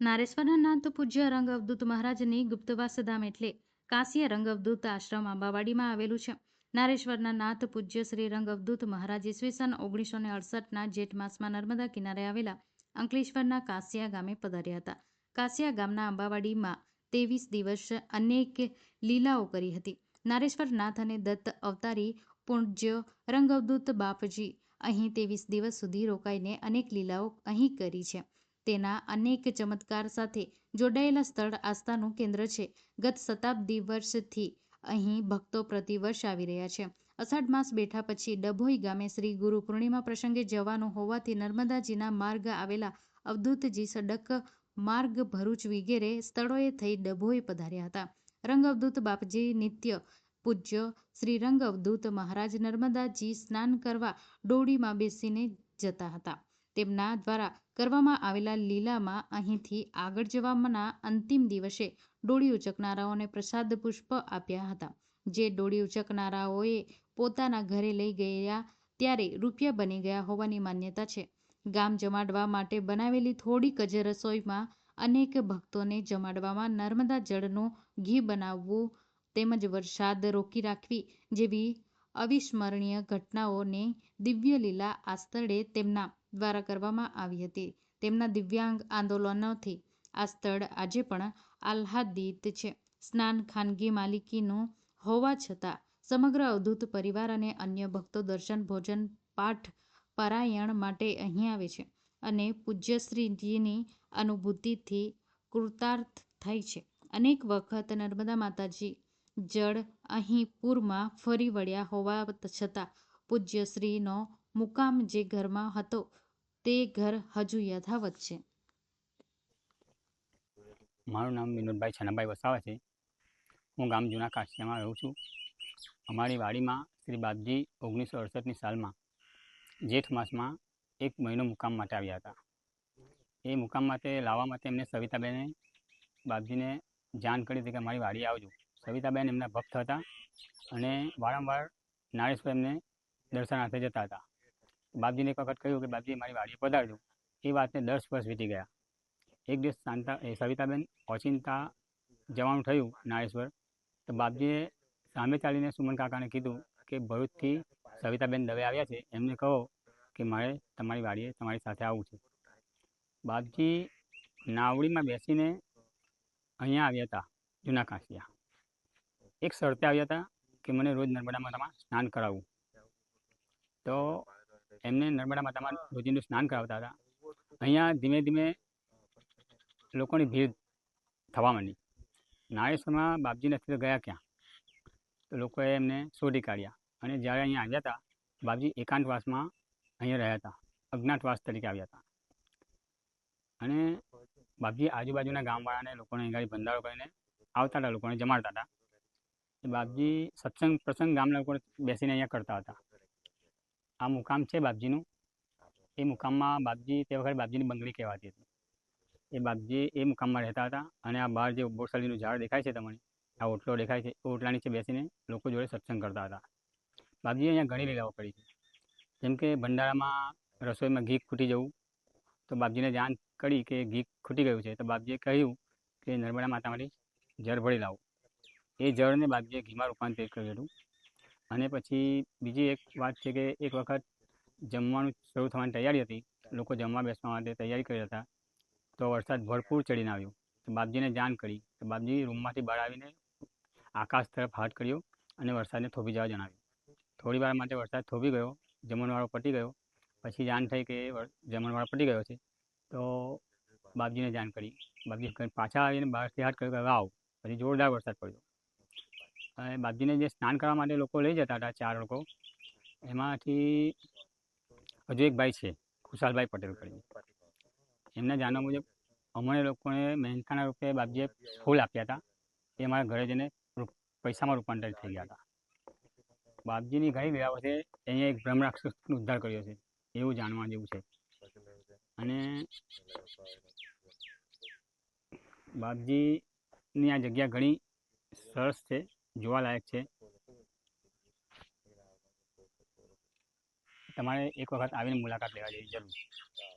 નારેશ્વરના નાથ પૂજ્ય રંગ મહારાજની ગુપ્તવાસ ધામ એટલે કાંસ્ય રંગ અવધૂત આશ્રમ આંબાવાડીમાં આવેલું છે. નારેશ્વરના નાથ પૂજ્ય શ્રી રંગ અવધૂત મહારાજ ઈસવીસન ઓગણીસો ને અડસઠના જેઠ માસમાં નર્મદા કિનારે આવેલા અંકલેશ્વરના કાસિયા ગામે પધાર્યા હતા. કાસિયા ગામના આંબાવાડીમાં ત્રેવીસ દિવસ અનેક લીલાઓ કરી હતી. નારેશ્વર નાથ અને દત્ત અવતારી પૂજ્ય રંગવદૂત બાપજી અહીં ત્રેવીસ દિવસ સુધી રોકાઈને અનેક લીલાઓ અહીં કરી છે. તેના અનેક ચમત્કાર સાથે જોડાયેલા સ્થળ આસ્થાનું કેન્દ્ર છે. ગત શતાબ્દી વર્ષથી અહીં ભક્તો પ્રતિવર્ષ આવી રહ્યા છે. અષાઢ માસ બેઠા પછી ડભોઈ ગામે શ્રી ગુરુ પૂર્ણિમા પ્રસંગે જવાનું હોવાથી નર્મદાજીના માર્ગ આવેલા અવધૂતજી સડક માર્ગ ભરૂચ વિગેરે સ્થળોએ થઈ ડભોઈ પધાર્યા હતા. રંગ અવધૂત બાપજી નિત્ય પૂજ્ય શ્રી રંગ અવધૂત મહારાજ નર્મદાજી સ્નાન કરવા ડોડીમાં બેસીને જતા હતા. તેમના દ્વારા કરવામાં આવેલા લીલામાં અહીંથી આગળ જવાના અંતિમ દિવસે ડોળી ઉચકનારાઓને પ્રસાદ પુષ્પ આપ્યા હતા. જે ડોળી ઉચકનારાઓએ પોતાના ઘરે લઈ ગયા ત્યારે રૂપિયા બની ગયા હોવાની માન્યતા છે. ગામ જમાડવા માટે બનાવેલી થોડીક જ રસોઈમાં અનેક ભક્તોને જમાડવામાં નર્મદા જળનું ઘી બનાવવું તેમજ વરસાદ રોકી રાખવી જેવી અવિસ્મરણીય ઘટનાઓને દિવ્ય લીલા આ સ્થળે તેમના દ્વારા કરવામાં આવી હતી. તેમના દિવ્યાંગ આંદોલનોથી આ સ્થળ આજે પણ આહ્લાદિત છે. સ્નાન ખાનગી માલિકીનું હોવા છતાં સમગ્ર અવધૂત પરિવાર અને અન્ય ભક્તો દર્શન, ભોજન, પાઠ, પારાયણ માટે અહીં આવે છે અને પૂજ્યશ્રીજીની અનુભૂતિથી કૃતાર્થ થાય છે. અનેક વખત નર્મદા માતાજી જળ અહીં પૂરમાં ફરી વળ્યા હોવા છતાં પૂજ્યશ્રીનો મુકામ જે ઘરમાં હતો તે ઘર હજુ યથાવત છે. મારું નામ વિનોદભાઈ છનાભાઈ વસાવા છે. હું ગામ જૂના કાશિયામાં રહું છું. અમારી વાડીમાં શ્રી બાપજી ઓગણીસો અડસઠની સાલમાં જેઠ માસમાં એક મહિનો મુકામ માટે આવ્યા હતા. એ મુકામ માટે લાવવા માટે એમને સવિતાબેને બાપજીને જાણ કરી હતી કે મારી વાડી આવજો. સવિતાબેન એમના ભક્ત હતા અને વારંવાર નારેશ્વર એમને દર્શનાર્થે જતા હતા. બાપજીને એક વખત કહ્યું કે, બાપજી, મારી વાડીએ પધારજો. એ વાતને દસ વર્ષ વીતી ગયા. એક દિવસ શાંતા, એ સવિતાબેન ઓચિંતા જવાનું થયું નારેશ્વર, તો બાપજીએ સામે ચાલીને સુમન કાકાને કીધું કે, ભરૂચથી સવિતાબેન દવે આવ્યા છે. એમને કહો કે, મારે તમારી વાડીએ તમારી સાથે આવવું છે. બાપજી નાવડીમાં બેસીને અહીંયા આવ્યા હતા, જૂના કાંસિયા. એક શરતે આવ્યા હતા કે, મને રોજ નર્મદામાં તમારે સ્નાન કરાવવું. તો એમને નર્મદા માતામાં રોજિંદુ સ્નાન કરાવતા હતા. અહીંયા ધીમે ધીમે લોકોની ભીડ થવા માંડી. નાળેશ્વરમાં બાપજી નથી તો ગયા ક્યાં? તો લોકોએ એમને શોધી કાઢ્યા. અને જ્યારે અહીંયા આવ્યા હતા બાપજી એકાંતવાસમાં અહીંયા રહ્યા હતા. અજ્ઞાતવાસ તરીકે આવ્યા હતા. અને બાપજી આજુબાજુના ગામવાળાને લોકોને અહીંયા ભંડારો કરીને આવતા હતા લોકોને જમાડતા હતા. બાપજી સત્સંગ પ્રસંગ ગામના લોકો બેસીને અહીંયા કરતા હતા. આ મુકામ છે બાપજીનું. એ મુકામમાં બાપજી તે વખતે બાપજીની બંગડી કહેવાતી હતી. એ બાપજી એ મુકામમાં રહેતા હતા અને આ બહાર જે બોરસલીનું ઝાડ દેખાય છે તમને, આ ઓટલો દેખાય છે એ ઓટલા નીચે બેસીને લોકો જોડે સત્સંગ કરતા હતા. બાપજીએ અહીંયા ઘણી લીલાઓ કરી છે. જેમ કે ભંડારામાં રસોઈમાં ઘી ખૂટી જવું, તો બાપજીને જાણ કરી કે ઘી ખૂટી ગયું છે, તો બાપજીએ કહ્યું કે નર્મદા માતામાંથી જળ ભળી લાવો. એ જળને બાપજીએ ઘીમાં રૂપાંતરિત કર્યું હતું. અને પછી બીજી એક વાત છે કે એક વખત જમવાનું શરૂ થવાની તૈયારી હતી. લોકો જમવા બેસવા માટે તૈયારી કરી હતા. તો વરસાદ ભરપૂર ચડીને આવ્યો. તો બાપજીને જાણ કરી. તો બાપજી રૂમમાંથી બહાર આવીને આકાશ તરફ હાથ કર્યો અને વરસાદને થોભી જવા જણાવ્યું. થોડી વાર માટે વરસાદ થોભી ગયો. જમણવાળો પટી ગયો. પછી જાણ થઈ કે જમણવાળો પટી ગયો છે. તો બાપજીને જાણ કરી. બાપજી પાછા આવીને બહારથી હાથ કર્યો કે આવ. પછી જોરદાર વરસાદ પડ્યો. બાપજીને જે સ્નાન કરવા માટે લોકો લઈ જતા હતા ચાર લોકો, એમાંથી હજુ એક ભાઈ છે, ખુશાલભાઈ પટેલ કરીને. એમના જાણવા મુજબ અમને લોકોને મહેનતાના રૂપે બાપજીએ ફૂલ આપ્યા હતા. એ અમારા ઘરે જઈને પૈસામાં રૂપાંતરિત થઈ ગયા હતા. બાપજીની ઘણી લીલાઓ છે અહીંયા એક બ્રહ્મરાક્ષસનો ઉદ્ધાર કર્યો છે, એવું જાણવા જેવું છે. અને બાપજીની આ જગ્યા ઘણી સરસ છે. જોવાલાયક છે. તમારે એક વખત આવીને મુલાકાત લેવા જેવી જરૂર છે.